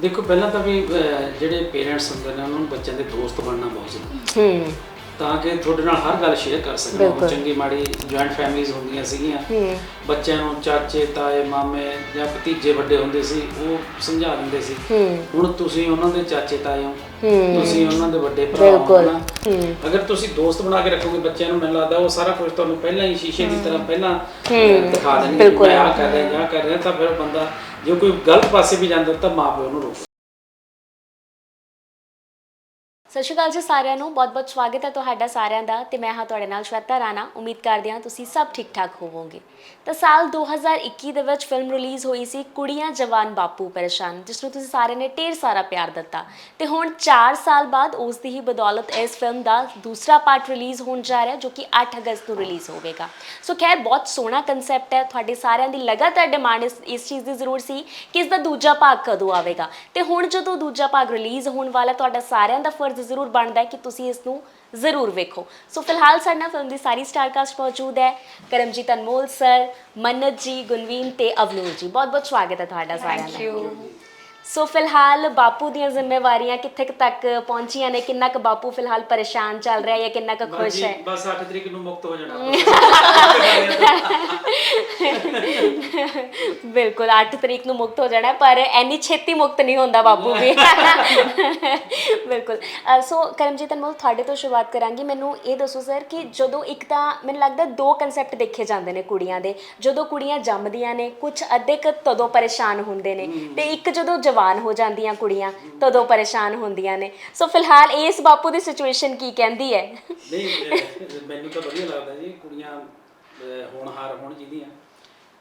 ਦੇਖੋ ਪਹਿਲਾਂ ਤਾਂ ਵੀ ਅਹ, ਜਿਹੜੇ ਪੇਰੈਂਟਸ ਹੁੰਦੇ ਨੇ ਉਹਨਾਂ ਨੂੰ ਬੱਚਿਆਂ ਦੇ ਦੋਸਤ ਬਣਨਾ ਬਹੁਤ ਜ਼ਰੂਰੀ ਹੈ। ਹੂੰ। ਤਾਂ ਕਿ ਤੁਹਾਡੇ ਨਾਲ ਹਰ ਗੱਲ ਸ਼ੇਅਰ ਕਰ ਸਕਣ। ਬਿਲਕੁਲ। ਉਹ ਚੰਗੀ ਮਾੜੀ ਜੁਆਇੰਟ ਫੈਮਿਲੀਜ਼ ਹੁੰਦੀਆਂ ਸੀਗੀਆਂ। ਹੂੰ। ਬੱਚਿਆਂ ਨੂੰ ਚਾਚੇ ਤਾਏ ਮਾਮੇ ਜਾਂ ਭਤੀਜੇ ਵੱਡੇ ਹੁੰਦੇ ਸੀ ਉਹ ਸਮਝਾ ਦਿੰਦੇ ਸੀ। ਹੂੰ। ਹੁਣ ਤੁਸੀਂ ਉਹਨਾਂ ਦੇ ਚਾਚੇ ਤਾਏ ਹੋ ਹੂੰ। ਤੁਸੀਂ ਉਹਨਾਂ ਦੇ ਵੱਡੇ ਭਰਾ ਹੋ ਬਿਲਕੁਲ। ਨਾ ਹੂੰ। ਅਗਰ ਤੁਸੀਂ ਦੋਸਤ ਬਣਾ ਕੇ ਰੱਖੋਗੇ ਬੱਚਿਆਂ ਨੂੰ ਮੈਨੂੰ ਲੱਗਦਾ ਉਹ ਸਾਰਾ ਕੁਝ ਤੁਹਾਨੂੰ ਪਹਿਲਾਂ ਹੀ ਸ਼ੀਸ਼ੇ ਦੀ ਤਰ੍ਹਾਂ ਪਹਿਲਾਂ ਅਹ, ਦਿਖਾ ਦੇਣਗੇ ਬਿਲਕੁਲ। ਮੈਂ ਆਹ ਕਰ ਰਿਹਾ ਜਾਂ ਕਰ ਰਿਹਾ ਤਾਂ ਫਿਰ ਬੰਦਾ ਜੇ ਕੋਈ ਗਲਤ ਪਾਸੇ ਵੀ ਜਾਂਦਾ ਤਾਂ ਮਾਪੇ ਉਹਨੂੰ ਰੋਕੋ ਸਤਿ ਸ਼੍ਰੀ ਅਕਾਲ ਜੀ ਸਾਰਿਆਂ ਨੂੰ। ਬਹੁਤ-ਬਹੁਤ ਸਵਾਗਤ ਹੈ ਤੁਹਾਡਾ ਸਾਰਿਆਂ ਦਾ ਤੇ ਮੈਂ ਹਾਂ ਤੁਹਾਡੇ ਨਾਲ ਸ਼ਵੇਤਾ ਰਾਣਾ। ਉਮੀਦ ਕਰਦੇ ਹਾਂ ਤੁਸੀਂ ਸਭ ਠੀਕ-ਠਾਕ ਹੋਵੋਗੇ। ਤਾਂ ਸਾਲ 2021 ਦੇ ਵਿੱਚ ਫਿਲਮ ਰਿਲੀਜ਼ ਹੋਈ ਸੀ ਕੁੜੀਆਂ ਜਵਾਨ ਬਾਪੂ ਪਰੇਸ਼ਾਨ, ਜਿਸ ਨੂੰ ਤੁਸੀਂ ਸਾਰਿਆਂ ਨੇ ਢੇਰ ਸਾਰਾ ਪਿਆਰ ਦਿੱਤਾ। ਤੇ ਹੁਣ 4 ਸਾਲ ਬਾਅਦ ਉਸ ਦੀ ਹੀ ਬਦੌਲਤ ਇਸ ਫਿਲਮ ਦਾ ਦੂਸਰਾ ਪਾਰਟ ਰਿਲੀਜ਼ ਹੋਣ ਜਾ ਰਿਹਾ, ਜੋ ਕਿ 8 ਅਗਸਤ ਨੂੰ ਰਿਲੀਜ਼ ਹੋਵੇਗਾ। ਸੋ ਖੈਰ, ਬਹੁਤ ਸੋਹਣਾ ਕਨਸੈਪਟ ਹੈ। ਤੁਹਾਡੇ ਸਾਰਿਆਂ ਦੀ ਲਗਾਤਾਰ ਡਿਮਾਂਡ ਇਸ ਇਸ ਚੀਜ਼ ਦੀ ਜ਼ਰੂਰ ਸੀ ਕਿ ਇਸ ਦਾ ਦੂਜਾ ਭਾਗ ਕਦੋਂ ਆਵੇਗਾ। ਤੇ ਹੁਣ ਜਦੋਂ ਦੂਜਾ ਭਾਗ ਰਿਲੀਜ਼ ਹੋਣ ਵਾਲਾ, ਤੁਹਾਡਾ ਸਾਰਿਆਂ ਦਾ ਫਰਜ਼ ਜ਼ਰੂਰ ਬਣਦਾ ਹੈ ਕਿ ਤੁਸੀਂ ਇਸ ਨੂੰ ਜ਼ਰੂਰ ਵੇਖੋ। ਸੋ ਫਿਲਹਾਲ ਸਾਡੇ ਨਾਲ ਫਿਲਮ ਦੀ ਸਾਰੀ ਸਟਾਰਕਾਸਟ ਮੌਜੂਦ ਹੈ। ਕਰਮਜੀਤ ਅਨਮੋਲ ਸਰ ਮੰਨਤ ਜੀ ਗੁਨਵੀਨ ਤੇ ਅਵਨੂਰ ਜੀ ਬਹੁਤ ਬਹੁਤ ਸਵਾਗਤ ਹੈ ਤੁਹਾਡਾ ਸਾਰਿਆਂ ਦਾ। ਸੋ ਫਿਲਹਾਲ ਬਾਪੂ ਦੀਆਂ ਜ਼ਿੰਮੇਵਾਰੀਆਂ ਕਿੱਥੇ ਕੁ ਤੱਕ ਪਹੁੰਚੀਆਂ ਨੇ? ਕਿੰਨਾ ਕੁ ਬਾਪੂ ਫਿਲਹਾਲ ਪਰੇਸ਼ਾਨ ਚੱਲ ਰਿਹਾ ਹੈ ਜਾਂ ਕਿੰਨਾ ਕੁ ਖੁਸ਼ ਹੈ? ਬਸ 8 ਤਰੀਕ ਨੂੰ ਮੁਕਤ ਹੋ ਜਾਣਾ। ਬਿਲਕੁਲ 8 ਤਰੀਕ ਨੂੰ ਮੁਕਤ ਹੋ ਜਾਣਾ ਪਰ ਐਨੀ ਛੇਤੀ ਮੁਕਤ ਨਹੀਂ ਹੁੰਦਾ ਬਾਪੂ ਵੀ। ਬਿਲਕੁਲ। ਅ, ਸੋ ਕਰਮਜੀਤ ਅਨਮੋਲ ਤੁਹਾਡੇ ਤੋਂ ਸ਼ੁਰੂਆਤ ਕਰਾਂਗੀ। ਮੈਨੂੰ ਇਹ ਦੱਸੋ ਸਰ ਕਿ ਜਦੋਂ ਇੱਕ ਤਾਂ ਮੈਨੂੰ ਲੱਗਦਾ ਦੋ ਕਨਸੈਪਟ ਦੇਖੇ ਜਾਂਦੇ ਨੇ ਕੁੜੀਆਂ ਦੇ। ਜਦੋਂ ਕੁੜੀਆਂ ਜੰਮਦੀਆਂ ਨੇ ਕੁਝ ਅੱਧੇ ਕੁ ਤਦੋਂ ਪਰੇਸ਼ਾਨ ਹੁੰਦੇ ਨੇ। ਤੇ ਇੱਕ ਜਦੋਂ ਜਵਾਨ ਹੋ ਜਾਂਦੀਆਂ ਕੁੜੀਆਂ ਤਦੋਂ ਪਰੇਸ਼ਾਨ ਹੁੰਦੀਆਂ ਨੇ। ਸੋ ਫਿਲਹਾਲ ਇਸ ਬਾਪੂ ਦੀ ਸਿਚੁਏਸ਼ਨ ਕੀ ਕਹਿੰਦੀ ਹੈ? ਨਹੀਂ ਅਹ, ਮੈਨੂੰ ਤਾਂ ਵਧੀਆ ਲੱਗਦਾ ਜੀ ਕੁੜੀਆਂ ਅਹ, ਹੋਣਹਾਰ ਹੋਣ ਜਿਹਦੀਆਂ।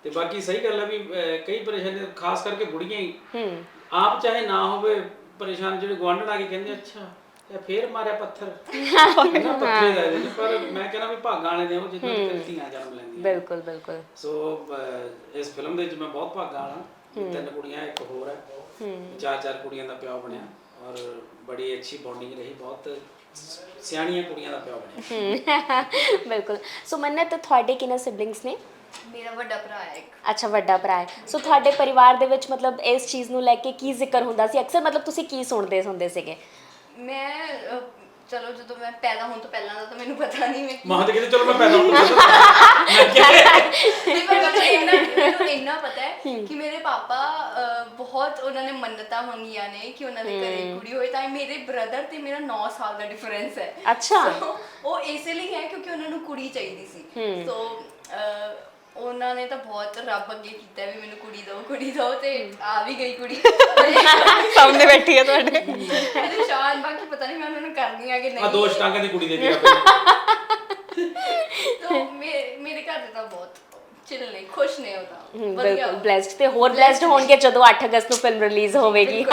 ਤੇ ਬਾਕੀ ਸਹੀ ਗੱਲ ਹੈ ਵੀ ਅਹ, ਕਈ ਪਰੇਸ਼ਾਨੀ ਖਾਸ ਕਰਕੇ ਬੁੜੀਆਂ ਹੀ। ਹੂੰ। ਆਪ ਚਾਹੇ ਨਾ ਹੋਵੇ ਪਰੇਸ਼ਾਨ ਜਿਹੜੇ ਗਵਾਂਢਣ ਆ ਕੇ ਕਹਿੰਦੇ ਅੱਛਾ। ਇਹ ਫੇਰ ਮਾਰਿਆ ਪੱਥਰ? ਨਾ ਪੱਥਰੇ ਦਾ ਜੀ ਪਰ ਮੈਂ ਕਹਿੰਦਾ ਵੀ ਭਾਗਾਂ ਵਾਲੇ ਨੇ ਉਹ ਜਿੱਦਾਂ ਧੀਆਂ ਜਨਮ ਲੈਂਦੀਆਂ ਬਿਲਕੁਲ ਬਿਲਕੁਲ। ਸੋ ਅਹ, ਇਸ ਫਿਲਮ ਦੇ ਵਿੱਚ ਮੈਂ ਬਹੁਤ ਭਾਗਾਂ ਵਾਲਾ। ਤਿੰਨ ਕੁੜੀਆਂ ਇੱਕ ਹੋਰ ਹੈ। ਚਾਰ ਚਾਰ ਕੁੜੀਆਂ ਦਾ ਪਿਓ ਬਣਿਆ ਔਰ ਬੜੀ ਅੱਛੀ ਬੌਂਡਿੰਗ ਰਹੀ ਬਹੁਤ ਸਿਆਣੀਆਂ ਕੁੜੀਆਂ ਦਾ ਪਿਓ ਬਣਿਆ। ਹਮ, ਬਿਲਕੁਲ। ਸੋ ਮੰਨਤ ਤੁਹਾਡੇ ਕਿੰਨੇ ਸਿਬਲਿੰਗਸ ਨੇ? ਮੇਰਾ ਵੱਡਾ ਭਰਾ ਹੈ ਇੱਕ। ਅੱਛਾ ਵੱਡਾ ਭਰਾ ਹੈ। ਸੋ ਤੁਹਾਡੇ ਪਰਿਵਾਰ ਦੇ ਵਿੱਚ ਮਤਲਬ ਇਸ ਚੀਜ਼ ਨੂੰ ਲੈ ਕੇ ਕੀ ਜ਼ਿਕਰ ਹੁੰਦਾ ਸੀ? ਅਕਸਰ ਮਤਲਬ ਤੁਸੀਂ ਕੀ ਸੁਣਦੇ ਹੁੰਦੇ ਸੀਗੇ? ਮੈਂ ਅਹ, ਚਲੋ ਜਦੋਂ ਮੈਂ ਪੈਦਾ ਹੋਣ ਤੋਂ ਪਹਿਲਾਂ ਦਾ ਤਾਂ ਮੈਨੂੰ ਪਤਾ ਨਹੀਂ ਮੈਂ ਮਾਂ ਤੇ ਕਹਿੰਦੇ ਚਲੋ ਮੈਂ ਪੈਦਾ ਹੁੰਦਾ ਨਹੀਂ, ਪਰ ਮੈਨੂੰ ਇੰਨਾ ਮੈਨੂੰ ਇੰਨਾ ਪਤਾ ਹੈ ਕਿ ਮੇਰੇ ਪਾਪਾ ਅਹ, ਬਹੁਤ ਉਹਨਾਂ ਨੇ ਮੰਨਤਾਂ ਮੰਗੀਆਂ ਨੇ ਕਿ ਉਹਨਾਂ ਦੇ ਘਰੇ ਕੁੜੀ ਹੋਏ ਤਾਂ ਮੇਰੇ ਬ੍ਰਦਰ ਤੇ ਮੇਰਾ 9 ਸਾਲ ਦਾ ਡਿਫਰੈਂਸ ਹੈ। ਅੱਛਾ। So, ਉਹ ਇਸੇ ਲਈ ਹੈ ਕਿਉਂਕਿ ਉਹਨਾਂ ਨੂੰ ਕੁੜੀ ਚਾਹੀਦੀ ਸੀ। ਸੋ ਉਹਨਾਂ ਨੇ ਤਾਂ ਬਹੁਤ ਰੱਬ ਅੱਗੇ ਕੀਤਾ ਵੀ ਮੈਨੂੰ ਕੁੜੀ ਦਿਓ ਕੁੜੀ ਦਿਓ ਤੇ ਆ ਵੀ ਗਈ ਕੁੜੀ। ਸਾਹਮਣੇ ਬੈਠੀ ਹੈ ਤੁਹਾਡੇ। ਅਰੇ ਸ਼ਾਨ ਬਾਕੀ ਪਤਾ ਨਹੀਂ ਮੈਂ ਉਹਨਾਂ ਨੂੰ ਕਰਨੀ ਆ ਕਿ ਆ ਨਹੀਂ। ਦੋ ਸ਼ਟਾਂਗਾਂ ਦੀ ਕੁੜੀ ਦੇ ਦੀ ਆਪੇ ਤਾਂ ਮੇ- ਮੇਰੇ ਘਰ ਦੇ ਤਾਂ ਬਹੁਤ। ਚਿਲ ਨੇ ਖੁਸ਼ ਨੇ ਉਹ ਤਾਂ। ਹਮ, ਵਧੀਆ। ਬਿਲਕੁਲ ਬlesed ਤੇ ਹੋਰ ਬlesed ਹੋਣਗੇ ਜਦੋਂ 8 ਅਗਸਤ ਨੂੰ ਫਿਲਮ ਰਿਲੀਜ਼ ਹੋਵੇਗੀ।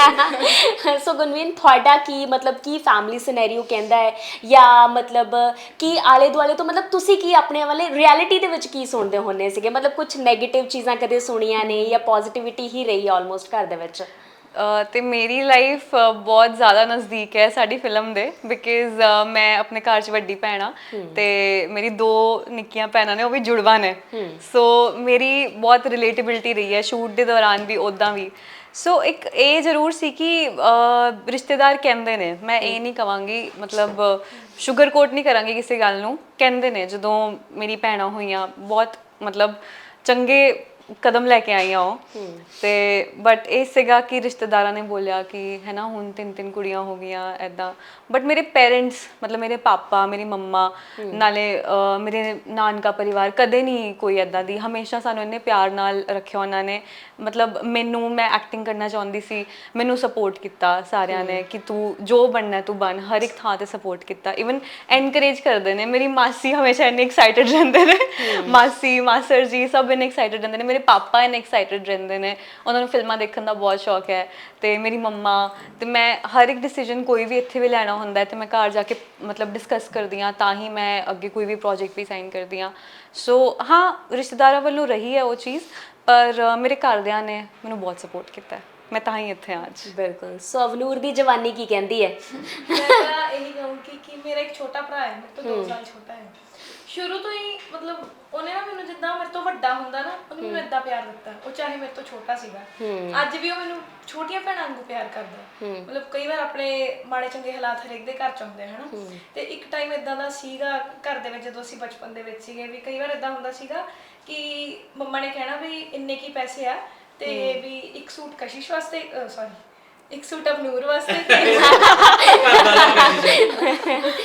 ਸੋ ਗੁਨਵੀਨ ਤੁਹਾਡਾ ਕੀ ਮਤਲਬ ਕੀ ਫੈਮਿਲੀ ਸਿਨੈਰੀਓ ਕਹਿੰਦਾ ਹੈ? ਜਾਂ ਮਤਲਬ ਕੀ ਆਲੇ ਦੁਆਲੇ ਤੋਂ ਮਤਲਬ ਤੁਸੀਂ ਕੀ ਆਪਣੇ ਵਾਲੇ ਰਿਐਲਿਟੀ ਦੇ ਵਿੱਚ ਕੀ ਸੁਣਦੇ ਹੁੰਦੇ ਸੀਗੇ? ਮਤਲਬ ਕੁਝ 네ਗੇਟਿਵ ਚੀਜ਼ਾਂ ਕਦੇ ਸੁਣੀਆਂ ਨੇ ਜਾਂ ਪੋਜ਼ਿਟਿਵਿਟੀ ਹੀ ਰਹੀ ਆਲਮੋਸਟ ਘਰ ਦੇ ਵਿੱਚ? ਤੇ ਮੇਰੀ ਲਾਈਫ ਬਹੁਤ ਜ਼ਿਆਦਾ ਨਜ਼ਦੀਕ ਹੈ ਸਾਡੀ ਫਿਲਮ ਦੇ ਬਿਕਾਜ਼ ਮੈਂ ਆਪਣੇ ਘਰ 'ਚ ਵੱਡੀ ਭੈਣ ਆ ਤੇ ਮੇਰੀ ਦੋ ਨਿੱਕੀਆਂ ਭੈਣਾਂ ਨੇ ਉਹ ਵੀ ਜੁੜਵਾ ਨੇ। ਸੋ ਮੇਰੀ ਬਹੁਤ ਰਿਲੇਟੇਬਿਲਟੀ ਰਹੀ ਹੈ ਸ਼ੂਟ ਦੇ ਦੌਰਾਨ ਵੀ ਉਦਾਂ ਵੀ। ਸੋ ਇੱਕ ਇਹ ਜ਼ਰੂਰ ਸੀ ਕਿ ਰਿਸ਼ਤੇਦਾਰ ਕਹਿੰਦੇ ਨੇ ਮੈਂ ਇਹ ਨਹੀਂ ਕਵਾਂਗੀ ਮਤਲਬ ਸ਼ੂਗਰ ਕੋਟ ਨਹੀਂ ਕਰਾਂਗੀ ਕਿਸੇ ਗੱਲ ਨੂੰ ਕਹਿੰਦੇ ਨੇ ਜਦੋਂ ਮੇਰੀ ਭੈਣਾਂ ਹੋਈਆਂ ਬਹੁਤ ਮਤਲਬ ਚੰਗੇ ਕਦਮ ਲੈ ਕੇ ਆਈਆਂ ਉਹ। ਤੇ ਬਟ ਇਹ ਸੀਗਾ ਕਿ ਰਿਸ਼ਤੇਦਾਰਾਂ ਨੇ ਬੋਲਿਆ ਕਿ ਹੈ ਨਾ ਹੁਣ ਤਿੰਨ ਤਿੰਨ ਕੁੜੀਆਂ ਹੋ ਗਈਆਂ ਐਦਾਂ ਬਟ ਮੇਰੇ ਪੇਰੈਂਟਸ ਮਤਲਬ ਮੇਰੇ ਪਾਪਾ ਮੇਰੀ ਮੰਮਾ ਨਾਲੇ ਮੇਰੇ ਨਾਨਕਾ ਪਰਿਵਾਰ ਕਦੇ ਨਹੀਂ ਕੋਈ ਐਦਾਂ ਦੀ। ਹਮੇਸ਼ਾ ਸਾਨੂੰ ਇੰਨੇ ਪਿਆਰ ਨਾਲ ਰੱਖਿਆ ਉਹਨਾਂ ਨੇ। ਮਤਲਬ ਮੈਨੂੰ ਮੈਂ ਐਕਟਿੰਗ ਕਰਨਾ ਚਾਹੁੰਦੀ ਸੀ। ਮੈਨੂੰ ਸਪੋਰਟ ਕੀਤਾ ਸਾਰਿਆਂ ਨੇ ਕਿ ਤੂੰ ਜੋ ਬਣਨਾ ਤੂੰ ਬਣ। ਹਰ ਇੱਕ ਥਾਂ ਤੇ ਸਪੋਰਟ ਕੀਤਾ। ਇਵਨ ਐਨਕਰੇਜ ਕਰਦੇ ਨੇ। ਮੇਰੀ ਮਾਸੀ ਹਮੇਸ਼ਾ ਇੰਨੇ ਐਕਸਾਈਟਡ ਰਹਿੰਦੇ ਨੇ। ਮਾਸੀ ਮਾਸਰ ਜੀ ਸਭ ਇੰਨੇ ਐਕਸਾਈਟਡ ਰਹਿੰਦੇ ਨੇ। ਮੇਰੇ ਪਾਪਾ ਇੰਨੇ ਐਕਸਾਈਟਡ ਰਹਿੰਦੇ ਨੇ। ਉਹਨਾਂ ਨੂੰ ਫਿਲਮਾਂ ਦੇਖਣ ਦਾ ਬਹੁਤ ਸ਼ੌਕ ਹੈ ਤੇ ਮੇਰੀ ਮੰਮਾ ਤੇ ਮੈਂ ਹਰ ਇੱਕ ਡਿਸੀਜਨ ਕੋਈ ਵੀ ਇੱਥੇ ਵੀ ਲੈਣਾ ਹੁੰਦਾ ਹੈ ਤੇ ਮੈਂ ਘਰ ਜਾ ਕੇ ਮਤਲਬ ਡਿਸਕਸ ਕਰਦੀ ਹਾਂ ਤਾਂ ਹੀ ਮੈਂ ਅੱਗੇ ਕੋਈ ਵੀ ਪ੍ਰੋਜੈਕਟ ਵੀ ਸਾਈਨ ਕਰਦੀ ਹਾਂ। ਸੋ ਹਾਂ ਰਿਸ਼ਤੇਦਾਰਾਂ ਵੱਲੋਂ ਰਹੀ ਹੈ ਉਹ ਚੀਜ਼ ਪਰ ਮੇਰੇ ਘਰਦਿਆਂ ਨੇ ਮੈਨੂੰ ਬਹੁਤ ਸਪੋਰਟ ਕੀਤਾ। ਮੈਂ ਤਾਂ ਹੀ ਇੱਥੇ ਹਾਂ ਅੱਜ। ਬਿਲਕੁਲ। ਸੋ ਅਵਨੂਰ ਦੀ ਜਵਾਨੀ ਕੀ ਕਹਿੰਦੀ ਹੈ? ਮੈਂ ਤਾਂ ਇਹੀ ਕਹੂੰਗੀ ਕਿ ਮੇਰਾ ਇੱਕ ਛੋਟਾ ਭਰਾ ਹੈ ਮੇਰੇ ਤੋਂ 2 ਸਾਲ ਛੋਟਾ ਹੈ। ਸ਼ੁਰੂ ਤੋਂ ਹੀ ਮਤਲਬ ਉਹਨੇ ਨਾ ਮੈਨੂੰ ਜਿੱਦਾਂ ਮੇਰੇ ਤੋਂ ਵੱਡਾ ਹੁੰਦਾ ਨਾ ਉਹਨੇ ਮੈਨੂੰ ਇਦਾਂ ਪਿਆਰ ਦਿੱਤਾ। ਉਹ ਚਾਹੇ ਮੇਰੇ ਤੋਂ ਛੋਟਾ ਸੀਗਾ। ਅੱਜ ਵੀ ਉਹ ਮੈਨੂੰ ਛੋਟੀਆਂ ਭੈਣਾਂ ਵਾਂਗੂ ਪਿਆਰ ਕਰਦਾ ਮਤਲਬ ਕਈ ਵਾਰ ਆਪਣੇ ਮਾੜੇ ਚੰਗੇ ਹਾਲਾਤ ਹਰੇਕ ਦੇ ਘਰ ਚ ਹੁੰਦੇ ਹਨਾ। ਤੇ ਇੱਕ ਟਾਈਮ ਇਦਾਂ ਦਾ ਸੀਗਾ ਘਰ ਦੇ ਵਿੱਚ ਜਦੋਂ ਅਸੀਂ ਬਚਪਨ ਦੇ ਵਿੱਚ ਸੀਗੇ ਵੀ ਕਈ ਵਾਰ ਇਦਾਂ ਹੁੰਦਾ ਸੀਗਾ ਕਿ ਮੰਮਾ ਨੇ ਕਹਿਣਾ ਵੀ ਇੰਨੇ ਕੀ ਪੈਸੇ ਆ ਤੇ ਵੀ ਇੱਕ ਸੂਟ ਕਸ਼ਿਸ਼ ਵਾਸਤੇ ਸੌਰੀ ਇੱਕ ਸੂਟ ਅਬਨੂਰ ਵਾਸਤੇ ਤੇ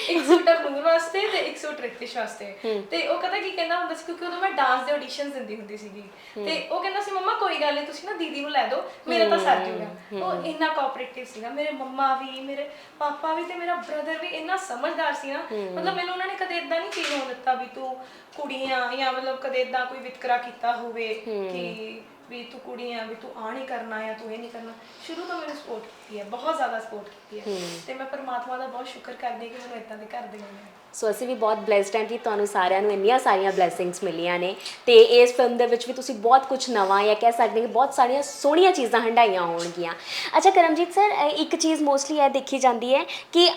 ਇੱਕ ਸੂਟ ਅਬਨੂਰ ਵਾਸਤੇ ਤੇ ਇੱਕ ਸੂਟ ਰਿਤਿਸ਼ ਵਾਸਤੇ। ਤੇ ਉਹ ਕਹਦਾ ਕੀ ਕਹਿੰਦਾ ਹੁੰਦਾ ਸੀ ਕਿਉਂਕਿ ਉਦੋਂ ਮੈਂ ਡਾਂਸ ਦੇ ਆਡੀਸ਼ਨਸ ਦਿੰਦੀ ਹੁੰਦੀ ਸੀਗੀ। ਤੇ ਉਹ ਕਹਿੰਦਾ ਸੀ ਮੰਮਾ ਕੋਈ ਗੱਲ ਨਹੀਂ ਤੁਸੀਂ ਨਾ ਦੀਦੀ ਨੂੰ ਲੈ ਦਿਓ ਮੇਰਾ ਤਾਂ ਸਰ ਜੂਗਾ। ਉਹ ਇੰਨਾ ਕੋਆਪਰੇਟਿਵ ਸੀਗਾ। ਮੇਰੇ ਮੰਮਾ ਵੀ ਮੇਰੇ ਪਾਪਾ ਵੀ ਤੇ ਮੇਰਾ ਬ੍ਰਦਰ ਵੀ ਇੰਨਾ ਸਮਝਦਾਰ ਸੀ ਨਾ। ਮਤਲਬ ਮੈਨੂੰ ਉਹਨਾਂ ਨੇ ਕਦੇ ਇਦਾਂ ਨਹੀਂ ਫੀਲ ਹੋਣ ਦਿੱਤਾ ਵੀ ਤੂੰ ਕੁੜੀਆਂ ਜਾਂ ਮਤਲਬ ਕਦੇ ਇਦਾਂ ਕੋਈ ਵਿਤਕਰਾ ਕੀਤਾ ਹੋਵੇ ਕਿ ਵੀ ਤੂੰ ਕੁੜੀ ਆ ਵੀ ਤੂੰ ਆ ਨਹੀਂ ਕਰਨਾ ਜਾਂ ਤੂੰ ਇਹ ਨਹੀਂ ਕਰਨਾ। ਸ਼ੁਰੂ ਤੋਂ ਮੈਨੂੰ ਸਪੋਰਟ ਕੀਤੀ ਹੈ ਬਹੁਤ ਜ਼ਿਆਦਾ ਸਪੋਰਟ ਕੀਤੀ ਹੈ। ਤੇ ਮੈਂ ਪਰਮਾਤਮਾ ਦਾ ਬਹੁਤ ਸ਼ੁਕਰ ਕਰਦੀ ਹਾਂ ਕਿ ਮੈਨੂੰ ਇਦਾਂ ਦੇ ਘਰ ਦੇ ਮਿਲੇ। ਸੋ ਅਸੀਂ ਵੀ ਬਹੁਤ ਬlesed ਹਾਂ ਕਿ ਤੁਹਾਨੂੰ ਸਾਰਿਆਂ ਨੂੰ ਇੰਨੀਆਂ ਸਾਰੀਆਂ ਬਲੇਸਿੰਗਸ ਮਿਲੀਆਂ ਨੇ। ਤੇ ਇਸ ਫਿਲਮ ਦੇ ਵਿੱਚ ਵੀ ਤੁਸੀਂ ਬਹੁਤ ਕੁਝ ਨਵਾਂ ਜਾਂ ਕਹਿ ਸਕਦੇ ਹੋ ਕਿ ਬਹੁਤ ਸਾਰੀਆਂ ਸੋਹਣੀਆਂ ਚੀਜ਼ਾਂ ਹੰਡਾਈਆਂ ਹੋਣਗੀਆਂ। ਅੱਛਾ ਕਰਮਜੀਤ ਸਰ ਇੱਕ ਚੀਜ਼ ਮੋਸਟਲੀ ਇਹ ਦੇਖੀ ਜਾਂਦੀ ਹੈ ਕਿ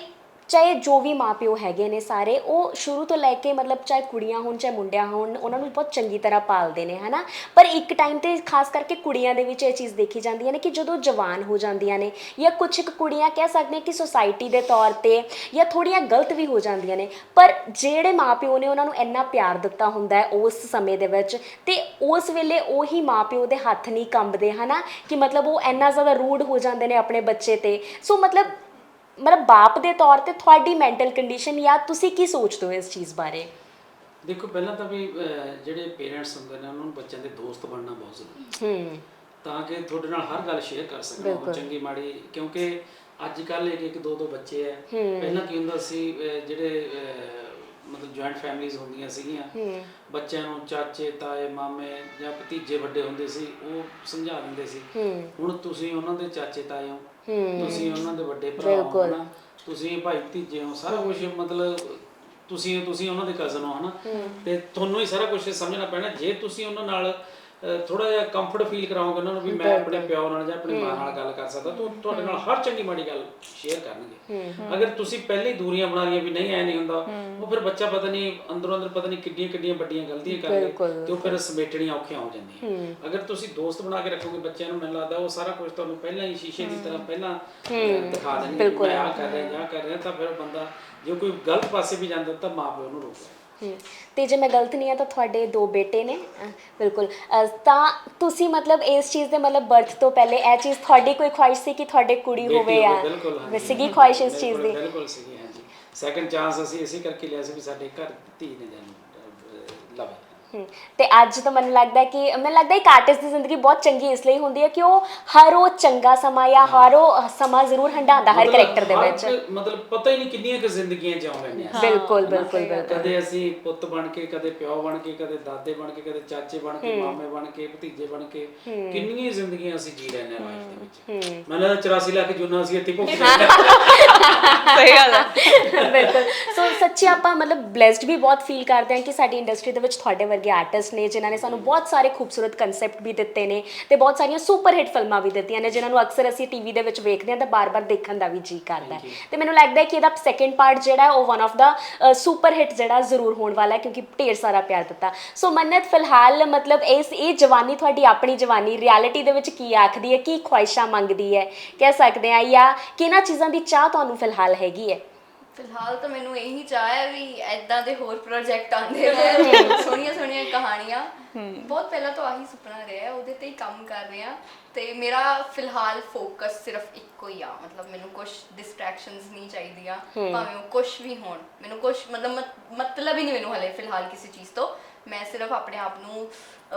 ਚਾਹੇ ਜੋ ਵੀ ਮਾਪਿਓ ਹੈਗੇ ਨੇ ਸਾਰੇ, ਉਹ ਸ਼ੁਰੂ ਤੋਂ ਲੈ ਕੇ ਮਤਲਬ ਚਾਹੇ ਕੁੜੀਆਂ ਹੋਣ, ਚਾਹੇ ਮੁੰਡਿਆਂ ਹੋਣ, ਉਹਨਾਂ ਨੂੰ ਬਹੁਤ ਚੰਗੀ ਤਰ੍ਹਾਂ ਪਾਲਦੇ ਨੇ, ਹਨਾ? ਪਰ ਇੱਕ ਟਾਈਮ ਤੇ ਖਾਸ ਕਰਕੇ ਕੁੜੀਆਂ ਦੇ ਵਿੱਚ ਇਹ ਚੀਜ਼ ਦੇਖੀ ਜਾਂਦੀ ਹੈ ਨੇ ਕਿ ਜਦੋਂ ਜਵਾਨ ਹੋ ਜਾਂਦੀਆਂ ਨੇ ਜਾਂ ਕੁਝ ਕੁ ਕੁੜੀਆਂ ਕਹਿ ਸਕਦੇ ਹਾਂ ਕਿ ਸੋਸਾਇਟੀ ਦੇ ਤੌਰ ਤੇ ਜਾਂ ਥੋੜੀਆਂ ਗਲਤ ਵੀ ਹੋ ਜਾਂਦੀਆਂ ਨੇ, ਪਰ ਜਿਹੜੇ ਮਾਪਿਓ ਨੇ ਉਹਨਾਂ ਨੂੰ ਇੰਨਾ ਪਿਆਰ ਦਿੱਤਾ ਹੁੰਦਾ ਹੈ ਉਸ ਸਮੇਂ ਦੇ ਵਿੱਚ ਤੇ ਉਸ ਵੇਲੇ ਉਹੀ ਮਾਪਿਓ ਦੇ ਹੱਥ ਨਹੀਂ ਕੰਬਦੇ, ਹਨਾ? ਕਿ ਮਤਲਬ ਉਹ ਇੰਨਾ ਜ਼ਿਆਦਾ ਰੂਡ ਹੋ ਜਾਂਦੇ ਨੇ ਆਪਣੇ ਬੱਚੇ ਤੇ। ਸੋ ਮਤਲਬ ਮਤਲਬ ਬਾਪ ਦੇ ਤੌਰ ਤੇ ਤੁਹਾਡੀ ਮੈਂਟਲ ਕੰਡੀਸ਼ਨ ਜਾਂ ਤੁਸੀਂ ਕੀ ਸੋਚਦੇ ਹੋ ਇਸ ਚੀਜ਼ ਬਾਰੇ? ਦੇਖੋ ਪਹਿਲਾਂ ਤਾਂ ਵੀ ਅਹ, ਜਿਹੜੇ ਪੇਰੈਂਟਸ ਹੁੰਦੇ ਨੇ ਉਹਨਾਂ ਨੂੰ ਬੱਚਿਆਂ ਦੇ ਦੋਸਤ ਬਣਨਾ ਬਹੁਤ ਜ਼ਰੂਰੀ ਹੈ। ਹੂੰ। ਤਾਂ ਕਿ ਤੁਹਾਡੇ ਨਾਲ ਹਰ ਗੱਲ ਸ਼ੇਅਰ ਕਰ ਸਕਣ ਉਹ ਚੰਗੀ ਮਾੜੀ ਕਿਉਂਕਿ ਅੱਜ ਕੱਲ ਇੱਕ ਇੱਕ ਦੋ ਦੋ ਬੱਚੇ ਆ। ਪਹਿਲਾਂ ਕੀ ਹੁੰਦਾ ਸੀ ਅਹ, ਜਿਹੜੇ ਅਹ, ਮਤਲਬ ਜੁਆਇੰਟ ਫੈਮਿਲੀਜ਼ ਹੁੰਦੀਆਂ ਸੀਗੀਆਂ ਬੱਚਿਆਂ ਨੂੰ ਚਾਚੇ ਤਾਏ ਮਾਮੇ ਜਾਂ ਭਤੀਜੇ ਵੱਡੇ ਹੁੰਦੇ ਸੀ ਉਹ ਸਮਝਾ ਦਿੰਦੇ ਸੀ ਹੁਣ ਤੁਸੀਂ ਉਹਨਾਂ ਦੇ ਚਾਚੇ ਤਾਏ ਹੋ ਤੁਸੀਂ ਉਹਨਾਂ ਦੇ ਵੱਡੇ ਭਰਾ ਹੋ ਹਨਾ? ਤੁਸੀਂ ਭਾਈ ਭਤੀਜੇ ਹੋ ਸਾਰਾ ਕੁਝ ਮਤਲਬ ਤੁਸੀਂ ਤੁਸੀਂ ਉਹਨਾਂ ਦੇ ਕਜ਼ਨ ਹੋ ਹਨਾ? ਤੇ ਤੁਹਾਨੂੰ ਹੀ ਸਾਰਾ ਕੁਝ ਸਮਝਣਾ ਪੈਣਾ ਜੇ ਤੁਸੀਂ ਉਹਨਾਂ ਨਾਲ ਥੋੜਾ ਜਿਹਾ ਕੰਫਰਟ ਫੀਲ ਕਰਾਓਗੇ ਉਹਨਾਂ ਨੂੰ ਵੀ ਮੈਂ ਆਪਣੇ ਪਿਓ ਨਾਲ ਜਾਂ ਆਪਣੀ ਮਾਂ ਨਾਲ ਗੱਲ ਕਰ ਸਕਦਾ। ਤਾਂ ਤੁਹਾਡੇ ਨਾਲ ਹਰ ਚੰਗੀ ਮਾੜੀ ਗੱਲ ਸ਼ੇਅਰ ਕਰਨਗੇ। ਅਗਰ ਤੁਸੀਂ ਪਹਿਲੇ ਹੀ ਦੂਰੀਆਂ ਬਣਾ ਲਈਆਂ ਵੀ ਨਹੀਂ ਐ ਨਹੀਂ ਹੁੰਦਾ ਉਹ ਫਿਰ ਬੱਚਾ ਪਤਾ ਨਹੀਂ ਅੰਦਰੋਂ ਅੰਦਰ ਪਤਾ ਨਹੀਂ ਕਿੱਡੀਆਂ ਕਿੱਡੀਆਂ ਵੱਡੀਆਂ ਗਲਤੀਆਂ ਕਰ ਲੇ ਤੇ ਉਹ ਫਿਰ ਸਮੇਟਣੀਆਂ ਔਖੀਆਂ ਹੋ ਜਾਂਦੀਆਂ। ਅਗਰ ਤੁਸੀਂ ਦੋਸਤ ਬਣਾ ਕੇ ਰੱਖੋਗੇ ਬੱਚਿਆਂ ਨੂੰ ਮੈਨੂੰ ਲੱਗਦਾ ਉਹ ਸਾਰਾ ਕੁਝ ਤੁਹਾਨੂੰ ਪਹਿਲਾਂ ਹੀ ਸ਼ੀਸ਼ੇ ਦੀ ਤਰ੍ਹਾਂ ਪਹਿਲਾਂ ਦਿਖਾ ਦੇਣਗੇ ਮੈਂ ਆ ਕਰ ਰਿਹਾ ਜਾਂ ਕਰ ਰਿਹਾ ਤਾਂ ਫਿਰ ਬੰਦਾ ਜੇ ਕੋਈ ਗਲਤ ਪਾਸੇ ਵੀ ਜਾਂਦਾ ਤਾਂ ਮਾਂ ਪਿਓ ਨੂੰ ਰੋਕਦਾ ਤੇ ਜੇ ਮੈਂ ਗਲਤ ਨਹੀਂ ਆ ਤਾਂ ਤੁਹਾਡੇ ਦੋ ਬੇਟੇ ਨੇ। ਅਹ, ਬਿਲਕੁਲ। ਅਹ, ਤਾਂ ਤੁਸੀਂ ਮਤਲਬ ਇਸ ਚੀਜ਼ ਦੇ ਮਤਲਬ ਬਰਥ ਤੋਂ ਪਹਿਲੇ ਇਹ ਚੀਜ਼ ਤੁਹਾਡੀ ਕੋਈ ਖੁਆਇਸ਼ ਸੀ ਕਿ ਤੁਹਾਡੇ ਕੁੜੀ ਬੇਟੀ ਹੋਵੇ ਜਾਂ ਬਿਲਕੁਲ ਹਾਂਜੀ। ਸੀਗੀ ਖੁਆਇਸ਼ ਇਸ ਚੀਜ਼ ਬਿਲਕੁਲ, ਦੀ? ਬਿਲਕੁਲ ਸੀਗੀ ਹਾਂਜੀ। ਸੈਕੰਡ ਚਾਂਸ ਅਸੀਂ ਇਸੇ ਕਰਕੇ ਲਿਆ ਸੀ ਵੀ ਸਾਡੇ ਘਰ ਧੀ ਨੇ ਜਨਮ ਲਵੇ। ਹਮ, ਤੇ ਅੱਜ ਤਾਂ ਮੈਨੂੰ ਲੱਗਦਾ ਹੈ ਕਿ ਮੈਨੂੰ ਲੱਗਦਾ ਹੈ ਇੱਕ ਆਰਟਿਸਟ ਦੀ ਜ਼ਿੰਦਗੀ ਬਹੁਤ ਚੰਗੀ ਇਸ ਲਈ ਹੁੰਦੀ ਹੈ ਕਿ ਉਹ ਹਰ ਉਹ ਚੰਗਾ ਸਮਾਂ ਜਾਂ ਹਰ ਉਹ ਸਮਾਂ ਜ਼ਰੂਰ ਹੰਡਾਉਂਦਾ ਹਰ ਕਰੈਕਟਰ ਦੇ ਵਿੱਚ। ਮਤਲਬ ਪਤਾ ਹੀ ਨਹੀਂ ਕਿੰਨੀਆਂ ਕਿ ਜ਼ਿੰਦਗੀਆਂ ਜਿਉਂ ਲੈਂਦੇ ਆ ਬਿਲਕੁਲ ਬਿਲਕੁਲ ਬਿਲਕੁਲ। ਕਦੇ ਅਸੀਂ ਪੁੱਤ ਬਣ ਕੇ ਕਦੇ ਪਿਓ ਬਣ ਕੇ ਕਦੇ ਦਾਦੇ ਬਣ ਕੇ ਕਦੇ ਚਾਚੇ ਬਣ ਕੇ ਮਾਮੇ ਬਣ ਕੇ ਭਤੀਜੇ ਬਣ ਕੇ ਕਿੰਨੀਆਂ ਹੀ ਜ਼ਿੰਦਗੀਆਂ ਅਸੀਂ ਜੀ ਰਹੇ ਹਾਂ ਲਾਈਫ ਦੇ ਵਿੱਚ। ਮੈਨੂੰ ਲੱਗਦਾ 84 ਲੱਖ ਜੁਨਾ ਅਸੀਂ ਇੱਥੇ ਭੁੱਖ ਸਹੀ ਗੱਲ ਹੈ। ਬਿਲਕੁਲ। ਸੋ ਸੱਚੀ ਆਪਾਂ ਮਤਲਬ ਬlesed ਵੀ ਬਹੁਤ ਫੀਲ ਕਰਦੇ ਹਾਂ ਕਿ ਸਾਡੀ ਇੰਡਸਟਰੀ ਦੇ ਵਿੱਚ ਤੁਹਾਡੇ ਵਰਗੇ ਆਰਟਿਸਟ ਨੇ ਜਿਨ੍ਹਾਂ ਨੇ ਸਾਨੂੰ ਬਹੁਤ ਸਾਰੇ ਖੂਬਸੂਰਤ ਕਨਸੈਪਟ ਵੀ ਦਿੱਤੇ ਨੇ ਤੇ ਬਹੁਤ ਸਾਰੀਆਂ ਸੁਪਰ ਹਿੱਟ ਫਿਲਮਾਂ ਵੀ ਦਿੱਤੀਆਂ ਨੇ ਜਿਨ੍ਹਾਂ ਨੂੰ ਅਕਸਰ ਅਸੀਂ ਟੀਵੀ ਦੇ ਵਿੱਚ ਵੇਖਦੇ ਹਾਂ ਤਾਂ ਬਾਰ-ਬਾਰ ਦੇਖਣ ਦਾ ਵੀ ਜੀ ਕਰਦਾ ਹੈ। ਤੇ ਮੈਨੂੰ ਲੱਗਦਾ ਹੈ ਕਿ ਇਹਦਾ ਸੈਕੰਡ ਪਾਰਟ ਜਿਹੜਾ ਹੈ ਉਹ one of the super hit ਜਿਹੜਾ ਜ਼ਰੂਰ ਹੋਣ ਵਾਲਾ ਹੈ ਕਿਉਂਕਿ ਢੇਰ ਸਾਰਾ ਪਿਆਰ ਦਿੱਤਾ। ਸੋ ਮੰਨਤ ਫਿਲਹਾਲ ਮਤਲਬ ਇਸ ਇਹ ਜਵਾਨੀ ਤੁਹਾਡੀ ਆਪਣੀ ਜਵਾਨੀ ਰਿਐਲਿਟੀ ਦੇ ਵਿੱਚ ਕੀ ਆਖਦੀ ਹੈ ਕੀ ਖੁਆਇਸ਼ਾਂ ਮੰਗਦੀ ਹੈ? ਕਹਿ ਸਕਦੇ ਆ ਜਾਂ ਕਿਹਨਾਂ ਚੀਜ਼ਾਂ ਦੀ ਚਾਹ ਤੁਹਾਨੂੰ ਫਿਲਹਾਲ ਹੈਗੀ ਹੈ। ਫਿਲਹਾਲ ਤਾਂ ਮੈਨੂੰ ਇਹੀ ਚਾਹ ਹੈ ਵੀ ਐਦਾਂ ਦੇ ਹੋਰ ਪ੍ਰੋਜੈਕਟ ਆਉਂਦੇ ਰਹਿਣ। ਸੋਹਣੀਆਂ ਸੋਹਣੀਆਂ ਕਹਾਣੀਆਂ। ਬਹੁਤ ਪਹਿਲਾਂ ਤੋਂ ਆਹੀ ਸੁਪਨਾ ਰਿਹਾ ਉਹਦੇ ਤੇ ਹੀ ਕੰਮ ਕਰ ਰਹੇ। ਆ ਤੇ ਮੇਰਾ ਫਿਲਹਾਲ ਫੋਕਸ ਸਿਰਫ ਇੱਕੋ ਹੀ ਆ। ਮਤਲਬ ਮੈਨੂੰ ਕੁਝ ਡਿਸਟਰੈਕਸ਼ਨਸ ਨਹੀਂ ਚਾਹੀਦੀਆਂ ਭਾਵੇਂ ਉਹ ਕੁਝ ਵੀ ਹੋਣ। ਮੈਨੂੰ ਕੁਝ ਮਤਲਬ ਮਤ- ਮਤਲਬ ਹੀ ਨਹੀਂ ਮੈਨੂੰ ਹਲੇ ਫਿਲਹਾਲ ਕਿਸੇ ਚੀਜ਼ ਤੋਂ। ਮੈਂ ਸਿਰਫ ਆਪਣੇ ਆਪ ਨੂੰ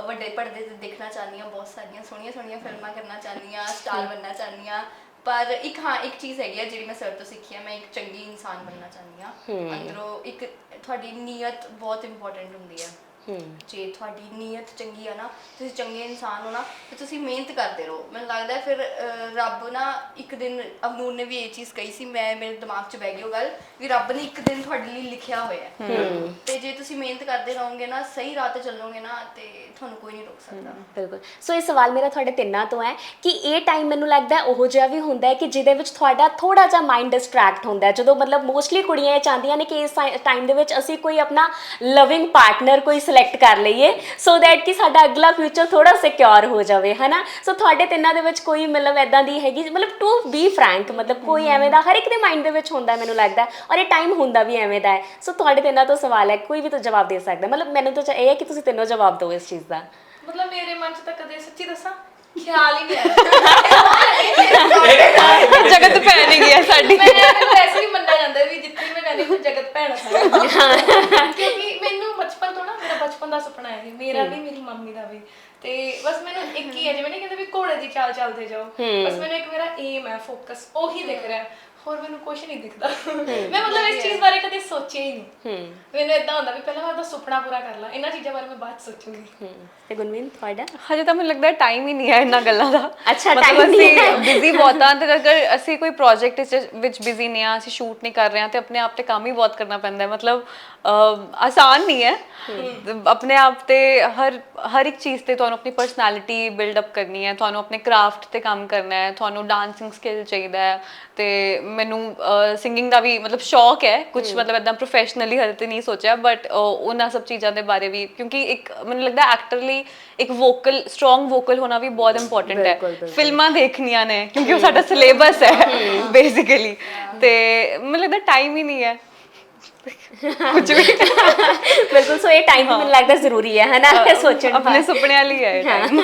ਵੱਡੇ ਪਰਦੇ ਤੇ ਦੇਖਣਾ ਚਾਹੁੰਦੀ ਹਾਂ ਬਹੁਤ ਸਾਰੀਆਂ ਸੋਹਣੀਆਂ ਸੋਹਣੀਆਂ ਫਿਲਮਾਂ ਕਰਨਾ ਚਾਹੁੰਦੀ ਹਾਂ ਸਟਾਰ ਬਣਨਾ ਚਾਹੁੰਦੀ ਹਾਂ। ਪਰ ਇੱਕ ਹਾਂ ਇੱਕ ਚੀਜ਼ ਹੈਗੀ ਆ ਜਿਹੜੀ ਮੈਂ ਸਰ ਤੋਂ ਸਿੱਖੀ ਆ ਮੈਂ ਇੱਕ ਚੰਗੀ ਇਨਸਾਨ ਬਣਨਾ ਚਾਹੁੰਦੀ ਹਾਂ। ਅੰਦਰੋਂ ਇੱਕ ਤੁਹਾਡੀ ਨੀਅਤ ਬਹੁਤ ਇੰਪੋਰਟੈਂਟ ਹੁੰਦੀ ਹੈ। ਜੇ ਤੁਹਾਡੀ ਨੀਅਤ ਚੰਗੀ ਆ ਨਾ ਤੁਸੀਂ ਚੰਗੇ ਇਨਸਾਨ ਹੋ ਨਾ ਤੇ ਤੁਸੀਂ ਮਿਹਨਤ ਕਰਦੇ ਰਹੋ। ਮੈਨੂੰ ਲੱਗਦਾ ਹੈ ਫਿਰ ਅਹ, ਰੱਬ ਨਾ ਇੱਕ ਦਿਨ ਅਬਨੂਰ ਨੇ ਵੀ ਇਹ ਚੀਜ਼ ਕਹੀ ਸੀ ਮੈਂ ਮੇਰੇ ਦਿਮਾਗ 'ਚ ਬਹਿ ਗਈ ਉਹ ਗੱਲ ਵੀ ਰੱਬ ਨੇ ਇੱਕ ਦਿਨ ਤੁਹਾਡੇ ਲਈ ਲਿਖਿਆ ਹੋਇਆ ਹੈ। ਤੇ ਜੇ ਤੁਸੀਂ ਮਿਹਨਤ ਕਰਦੇ ਰਹੋਗੇ ਨਾ ਸਹੀ ਰਾਹ ਤੇ ਚੱਲੋਗੇ ਨਾ ਤੇ ਤੁਹਾਨੂੰ ਕੋਈ ਨਹੀਂ ਰੋਕ ਸਕਦਾ। ਬਿਲਕੁਲ। ਸੋ ਇਹ ਸਵਾਲ ਮੇਰਾ ਤੁਹਾਡੇ ਤਿੰਨਾਂ ਤੋਂ ਹੈ ਕਿ ਇਹ ਟਾਈਮ ਮੈਨੂੰ ਲੱਗਦਾ ਹੈ ਉਹੋ ਜਿਹਾ ਵੀ ਹੁੰਦਾ ਹੈ ਕਿ ਜਿਹਦੇ ਵਿੱਚ ਤੁਹਾਡਾ ਥੋੜਾ ਜਿਹਾ ਮਾਈਂਡ ਡਿਸਟਰੈਕਟ ਹੁੰਦਾ ਹੈ। ਜਦੋਂ ਮਤਲਬ ਮੋਸਟਲੀ ਕੁੜੀਆਂ ਇਹ ਚਾਹੁੰਦੀਆਂ ਨੇ ਕਿ ਇਸ ਟਾਈਮ ਦੇ ਵਿੱਚ ਅਸੀਂ ਕੋਈ ਆਪਣਾ ਲਵਿੰਗ ਪਾਰਟਨਰ ਕੋਈ ਸਿਲੈਕਟ ਕਰ ਲਈਏ ਸੋ ਦੈਟ ਕਿ ਸਾਡਾ ਅਗਲਾ ਫਿਊਚਰ ਥੋੜਾ ਸਿਕਿਉਰ ਹੋ ਜਾਵੇ ਹਨਾ? ਸੋ ਤੁਹਾਡੇ ਤਿੰਨਾਂ ਦੇ ਵਿੱਚ ਕੋਈ ਮਤਲਬ ਐਦਾਂ ਦੀ ਹੈਗੀ ਮਤਲਬ ਟੂ ਬੀ ਫਰੈਂਕ ਮਤਲਬ ਕੋਈ ਐਵੇਂ ਦਾ ਹਰ ਇੱਕ ਦੇ ਮਾਈਂਡ ਦੇ ਵਿੱਚ ਹੁੰਦਾ ਹੈ ਮੈਨੂੰ ਲੱਗਦਾ ਹੈ, ਔਰ ਇਹ ਟਾਈਮ ਹੁੰਦਾ ਵੀ ਐਵੇਂ ਦਾ ਹੈ। ਸੋ ਤੁਹਾਡੇ ਤਿੰਨਾਂ ਤੋਂ ਸਵਾਲ ਹੈ ਕੋਈ ਵੀ ਤਾਂ ਜਵਾਬ ਦੇ ਸਕਦਾ। ਮਤਲਬ ਮੈਨੂੰ ਤਾਂ ਇਹ ਹੈ ਕਿ ਤੁਸੀਂ ਤਿੰਨੋਂ ਜਵਾਬ ਦਿਓ ਇਸ ਚੀਜ਼ ਦਾ। ਮਤਲਬ ਮੇਰੇ ਮਨ 'ਚ ਤਾਂ ਕਦੇ ਸੱਚੀ ਦੱਸਾਂ? ਖਿਆਲ ਹੀ ਨਹੀਂ ਆਇਆ। ਜਗਤ ਪੈ ਨਹੀਂ ਗਿਆ ਸਾਡੀ। ਮੈਂ ਮੈਨੂੰ ਵੈਸੇ ਵੀ ਮੰਨਿਆ ਜਾਂਦਾ ਵੀ ਜਿੱਥੇ ਮੈਂ ਰਹਿੰਦੀ ਹਾਂ ਜਗਤ ਭੈਣ ਹੈ। ਕਿਉਂਕਿ ਮੈਨੂੰ ਬਚਪਨ ਦਾ ਸੁਪਨਾ ਹੈ ਮੇਰਾ ਵੀ ਮੇਰੀ ਮੰਮੀ ਦਾ ਵੀ। ਤੇ ਬਸ ਮੈਨੂੰ ਇੱਕ ਹੀ ਹੈ ਜਿਵੇਂ ਨਹੀਂ ਕਹਿੰਦੇ ਵੀ ਘੋੜੇ ਦੀ ਚਾਲ ਚੱਲਦੇ ਜਾਓ। ਬਸ ਮੈਨੂੰ ਇੱਕ ਮੇਰਾ ਏਮ ਹੈ ਫੋਕਸ ਉਹੀ ਦਿਖ ਰਿਹਾ। ਹੋਰ ਮੈਨੂੰ ਕੁਝ ਨਹੀਂ ਦਿਖਦਾ। ਮੈਂ ਮਤਲਬ ਇਸ ਚੀਜ਼ ਬਾਰੇ ਕਦੇ ਸੋਚਿਆ ਹੀ ਨਹੀਂ। ਮੈਨੂੰ ਇਦਾਂ ਹੁੰਦਾ ਵੀ ਪਹਿਲਾਂ ਮੈਂ ਆਪਦਾ ਸੁਪਨਾ ਪੂਰਾ ਕਰ ਲਾਂ ਇਹਨਾਂ ਚੀਜ਼ਾਂ ਬਾਰੇ ਮੈਂ ਬਾਅਦ 'ਚ ਸੋਚੂੰਗੀ। ਹਮ, ਤੇ ਗੁਣਵੀਨ ਤੁਹਾਡਾ? ਹਜੇ ਤਾਂ ਮੈਨੂੰ ਲੱਗਦਾ ਟਾਈਮ ਹੀ ਨਹੀਂ ਹੈ ਇਹਨਾਂ ਗੱਲਾਂ ਦਾ। ਅੱਛਾ, ਮਤਲਬ time ਨਹੀਂ ਹੈ। ਅਸੀਂ ਬਿਜ਼ੀ ਬਹੁਤ ਆ ਤੇ ਅਗਰ ਅਸੀਂ ਕੋਈ ਪ੍ਰੋਜੈਕਟ ਵਿੱਚ ਬਿਜ਼ੀ ਨਹੀਂ ਆ ਅਸੀਂ ਸ਼ੂਟ ਨਹੀਂ ਕਰ ਰਹੇ ਆ ਤੇ ਆਪਣੇ ਆਪ ਤੇ ਕੰਮ ਹੀ ਬਹੁਤ ਕਰਨਾ ਪੈਂਦਾ ਹੈ। ਮਤਲਬ ਆਸਾਨ ਨਹੀਂ ਹੈ। ਆਪਣੇ ਆਪ ਤੇ ਹਰ ਹਰ ਇੱਕ ਚੀਜ਼ ਤੇ ਤੁਹਾਨੂੰ ਆਪਣੀ ਪਰਸਨੈਲਿਟੀ ਬਿਲਡ ਅਪ ਕਰਨੀ ਹੈ ਤੁਹਾਨੂੰ ਆਪਣੇ ਕਰਾਫਟ ਤੇ ਕੰਮ ਕਰਨਾ ਹੈ ਤੁਹਾਨੂੰ ਡਾਂਸਿੰਗ ਸਕਿੱਲ ਚਾਹੀਦਾ ਹੈ ਤੇ ਮੈਨੂੰ ਸਿੰਗਿੰਗ ਦਾ ਵੀ ਮਤਲਬ ਸ਼ੌਕ ਹੈ। ਕੁਝ ਮਤਲਬ ਇਦਾਂ ਪ੍ਰੋਫੈਸ਼ਨਲੀ ਹਜੇ ਤੇ ਨਹੀਂ ਸੋਚਿਆ ਬਟ ਉਹਨਾਂ ਸਭ ਚੀਜ਼ਾਂ ਦੇ ਬਾਰੇ ਵੀ ਕਿਉਂਕਿ ਇੱਕ ਮੈਨੂੰ ਲੱਗਦਾ ਐਕਟਰ ਲਈ ਇੱਕ ਵੋਕਲ ਸਟਰੋਂਗ ਵੋਕਲ ਹੋਣਾ ਵੀ ਬਹੁਤ ਇੰਪੋਰਟੈਂਟ ਹੈ। ਫਿਲਮਾਂ ਦੇਖਣੀਆਂ ਨੇ ਕਿਉਂਕਿ ਉਹ ਸਾਡਾ ਸਿਲੇਬਸ ਹੈ ਬੇਸਿਕਲੀ ਤੇ ਮੈਨੂੰ ਲੱਗਦਾ ਟਾਈਮ ਹੀ ਨਹੀਂ ਹੈ। ਕੁਝ ਵੀ। ਬਿਲਕੁਲ ਸੋ ਇਹ ਟਾਈਮ ਮੈਨੂੰ ਲੱਗਦਾ ਜ਼ਰੂਰੀ ਹੈ ਹਨਾ ਇਹ ਸੋਚਣ ਆਪਣੇ ਸੁਪਨਿਆਂ ਲਈ ਹੈ ਟਾਈਮ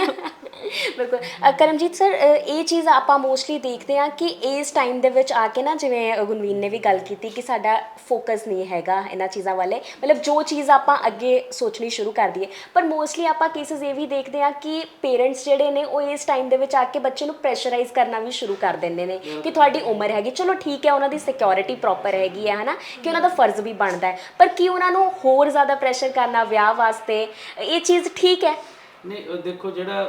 ਬਿਲਕੁਲ। ਅ, ਕਰਮਜੀਤ ਸਰ ਅ, ਇਹ ਚੀਜ਼ ਆਪਾਂ ਮੋਸਟਲੀ ਦੇਖਦੇ ਹਾਂ ਕਿ ਇਸ ਟਾਈਮ ਦੇ ਵਿੱਚ ਆ ਕੇ ਨਾ ਜਿਵੇਂ ਅ, ਗੁਣਵੀਨ ਨੇ ਵੀ ਗੱਲ ਕੀਤੀ ਕਿ ਸਾਡਾ ਫੋਕਸ ਨਹੀਂ ਹੈਗਾ ਇਹਨਾਂ ਚੀਜ਼ਾਂ ਵਾਲੇ। ਮਤਲਬ ਜੋ ਚੀਜ਼ ਆਪਾਂ ਅੱਗੇ ਸੋਚਣੀ ਸ਼ੁਰੂ ਕਰ ਦਈਏ। ਪਰ ਮੋਸਟਲੀ ਆਪਾਂ ਕੇਸਿਸ ਇਹ ਵੀ ਦੇਖਦੇ ਹਾਂ ਕਿ ਪੇਰੈਂਟਸ ਜਿਹੜੇ ਨੇ ਉਹ ਇਸ ਟਾਈਮ ਦੇ ਵਿੱਚ ਆ ਕੇ ਬੱਚੇ ਨੂੰ ਪ੍ਰੈਸ਼ਰਾਈਜ਼ ਕਰਨਾ ਵੀ ਸ਼ੁਰੂ ਕਰ ਦਿੰਦੇ ਨੇ ਕਿ ਤੁਹਾਡੀ ਉਮਰ ਹੈਗੀ। ਚਲੋ ਠੀਕ ਹੈ ਉਹਨਾਂ ਦੀ ਸਿਕਿਉਰਿਟੀ ਪ੍ਰੋਪਰ ਹੈਗੀ ਹੈ ਹਨਾ? ਕਿ ਉਹਨਾਂ ਦਾ ਫਰਜ਼ ਵੀ ਬਣਦਾ ਹੈ। ਪਰ ਕੀ ਉਹਨਾਂ ਨੂੰ ਹੋਰ ਜ਼ਿਆਦਾ ਪ੍ਰੈਸ਼ਰ ਕਰਨਾ ਵਿਆਹ ਵਾਸਤੇ? ਇਹ ਚੀਜ਼ ਠੀਕ ਹੈ। ਨਹੀਂ ਦੇਖੋ ਜਿਹੜਾ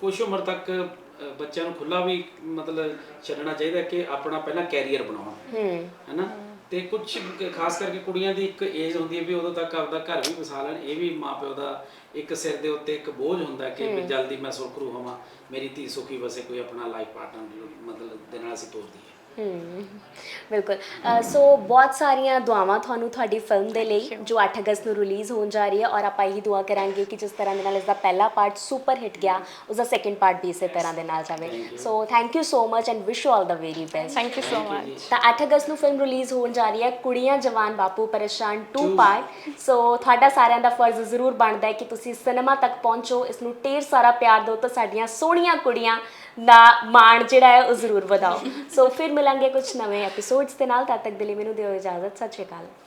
ਕੁਝ ਉਮਰ ਤੱਕ ਅਹ, ਬੱਚਿਆਂ ਨੂੰ ਖੁੱਲਾ ਵੀ ਮਤਲਬ ਛੱਡਣਾ ਚਾਹੀਦਾ ਕਿ ਆਪਣਾ ਪਹਿਲਾਂ ਕੈਰੀਅਰ ਬਣਾਉਣ ਹੂੰ। ਹੈਨਾ? ਤੇ ਕੁਝ ਖਾਸ ਕਰਕੇ ਕੁੜੀਆਂ ਦੀ ਇੱਕ ਏਜ ਹੁੰਦੀ ਹੈ ਵੀ ਉਦੋਂ ਤੱਕ ਆਪਦਾ ਘਰ ਵੀ ਵਸਾ ਲੈਣ ਇਹ ਵੀ ਮਾਪਿਓ ਦਾ ਇੱਕ ਸਿਰ ਦੇ ਉੱਤੇ ਇੱਕ ਬੋਝ ਹੁੰਦਾ ਕਿ ਵੀ ਜਲਦੀ ਮੈਂ ਸੁਰਖਰੂ ਹੋਵਾਂ ਮੇਰੀ ਧੀ ਸੁਖੀ ਵਸੇ ਕੋਈ ਆਪਣਾ ਲਾਈਫ ਪਾਰਟਨਰ ਮਤਲਬ ਦੇ ਨਾਲ ਅਸੀਂ ਤੋਰਦੀ ਹੈ। ਹਮ, ਬਿਲਕੁਲ। ਅ, ਸੋ ਬਹੁਤ ਸਾਰੀਆਂ ਦੁਆਵਾਂ ਤੁਹਾਨੂੰ ਤੁਹਾਡੀ ਫਿਲਮ ਦੇ ਲਈ ਜੋ 8 ਅਗਸਤ ਨੂੰ ਰਿਲੀਜ਼ ਹੋਣ ਜਾ ਰਹੀ ਹੈ ਔਰ ਆਪਾਂ ਇਹੀ ਦੁਆ ਕਰਾਂਗੇ ਕਿ ਜਿਸ ਤਰ੍ਹਾਂ ਦੇ ਨਾਲ ਇਸ ਦਾ ਪਹਿਲਾ ਪਾਰਟ ਸੁਪਰ ਹਿੱਟ ਗਿਆ ਉਸ ਦਾ ਸੈਕੰਡ ਪਾਰਟ ਵੀ ਇਸੇ ਤਰ੍ਹਾਂ ਦੇ ਨਾਲ ਜਾਵੇ। So thank you so much and wish you all the very best thank you so much ਤਾਂ 8 ਅਗਸਤ ਨੂੰ ਫਿਲਮ ਰਿਲੀਜ਼ ਹੋਣ ਜਾ ਰਹੀ ਹੈ ਕੁੜੀਆਂ ਜਵਾਨ ਬਾਪੂ ਪਰੇਸ਼ਾਨ 2 ਪਾਰਟ ਸੋ ਤੁਹਾਡਾ ਸਾਰਿਆਂ ਦਾ ਫਰਜ਼ ਜ਼ਰੂਰ ਬਣਦਾ ਹੈ ਕਿ ਤੁਸੀਂ ਸਿਨੇਮਾ ਤੱਕ ਪਹੁੰਚੋ ਇਸ ਨੂੰ ਢੇਰ ਸਾਰਾ ਪਿਆਰ ਦਿਓ ਤਾਂ ਸਾਡੀਆਂ ਸੋਹਣੀਆਂ ਕੁੜੀਆਂ ਦਾ ਮਾਣ ਜਿਹੜਾ ਹੈ ਉਹ ਜ਼ਰੂਰ ਵਧਾਓ। ਸੋ ਫਿਰ ਮਿਲਾਂਗੇ ਕੁਝ ਨਵੇਂ ਐਪੀਸੋਡਸ ਦੇ ਨਾਲ, ਤਦ ਤੱਕ ਦੇ ਲਈ ਮੈਨੂੰ ਦਿਓ ਇਜਾਜ਼ਤ। ਸਤਿ ਸ਼੍ਰੀ ਅਕਾਲ।